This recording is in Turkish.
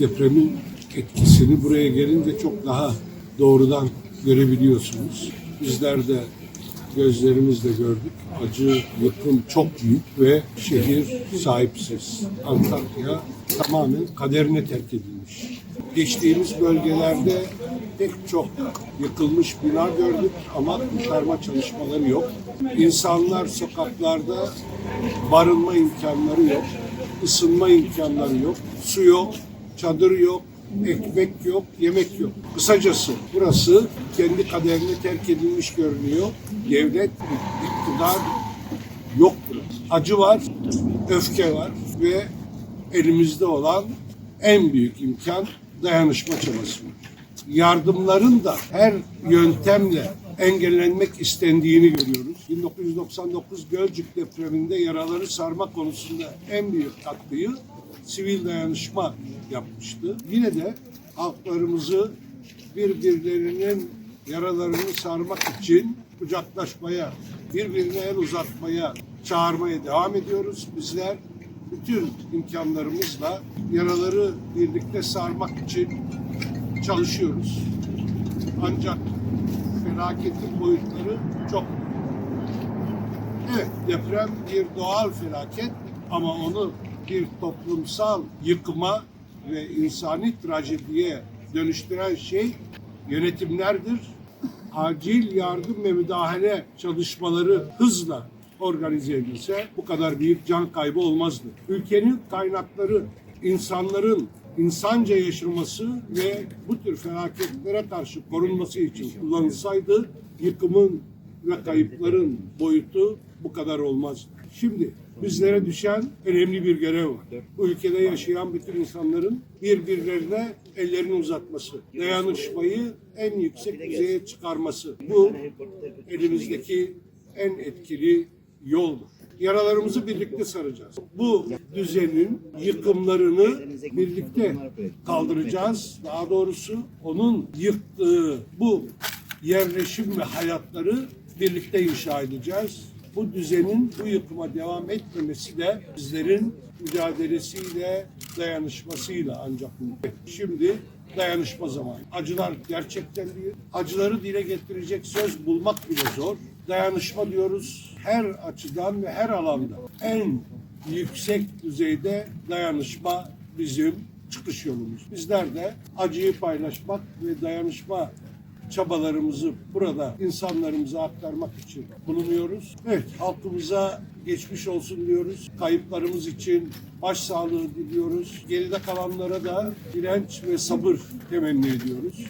Depremin etkisini buraya gelince çok daha doğrudan görebiliyorsunuz. Bizler de gözlerimizle gördük. Acı, yıkım çok büyük ve şehir sahipsiz. Antakya tamamen kaderine terk edilmiş. Geçtiğimiz bölgelerde pek çok yıkılmış bina gördük ama kurtarma çalışmaları yok. İnsanlar sokaklarda barınma imkanları yok, ısınma imkanları yok, su yok, çadır yok, ekmek yok, yemek yok. Kısacası burası kendi kaderine terk edilmiş görünüyor. Devlet, iktidar yok burası. Acı var, öfke var ve elimizde olan en büyük imkan dayanışma çabası. Yardımların da her yöntemle engellenmek istendiğini görüyoruz. 1999 Gölcük depreminde yaraları sarma konusunda en büyük katkıyı sivil dayanışma yapmıştı. Yine de halklarımızı birbirlerinin yaralarını sarmak için kucaklaşmaya, birbirine el uzatmaya, çağırmaya devam ediyoruz. Bizler bütün imkanlarımızla yaraları birlikte sarmak için çalışıyoruz. Ancak felaketin boyutları çok Evet, deprem bir doğal felaket ama onu bir toplumsal yıkıma ve insani trajediye dönüştüren şey yönetimlerdir. Acil yardım ve müdahale çalışmaları hızla organize edilse bu kadar büyük can kaybı olmazdı. Ülkenin kaynakları, insanların insanca yaşaması ve bu tür felaketlere karşı korunması için kullanılsaydı yıkımın ve kayıpların boyutu bu kadar olmaz. Şimdi bizlere düşen önemli bir görev var. Bu ülkede yaşayan bütün insanların birbirlerine ellerini uzatması, dayanışmayı en yüksek düzeye çıkarması. Bu elimizdeki en etkili yoldur. Yaralarımızı birlikte saracağız. Bu düzenin yıkımlarını birlikte kaldıracağız. Daha doğrusu onun yıktığı bu yerleşim ve hayatları birlikte inşa edeceğiz. Bu düzenin bu yıkıma devam etmemesi de bizlerin mücadelesiyle, dayanışmasıyla ancak mümkün. Şimdi dayanışma zamanı. Acılar gerçekten büyük. Acıları dile getirecek söz bulmak bile zor. Dayanışma diyoruz her açıdan ve her alanda. En yüksek düzeyde dayanışma bizim çıkış yolumuz. Bizler de acıyı paylaşmak ve dayanışma çabalarımızı burada insanlarımıza aktarmak için bulunuyoruz. Evet, halkımıza geçmiş olsun diyoruz. Kayıplarımız için başsağlığı diliyoruz. Geride kalanlara da direnç ve sabır temenni ediyoruz.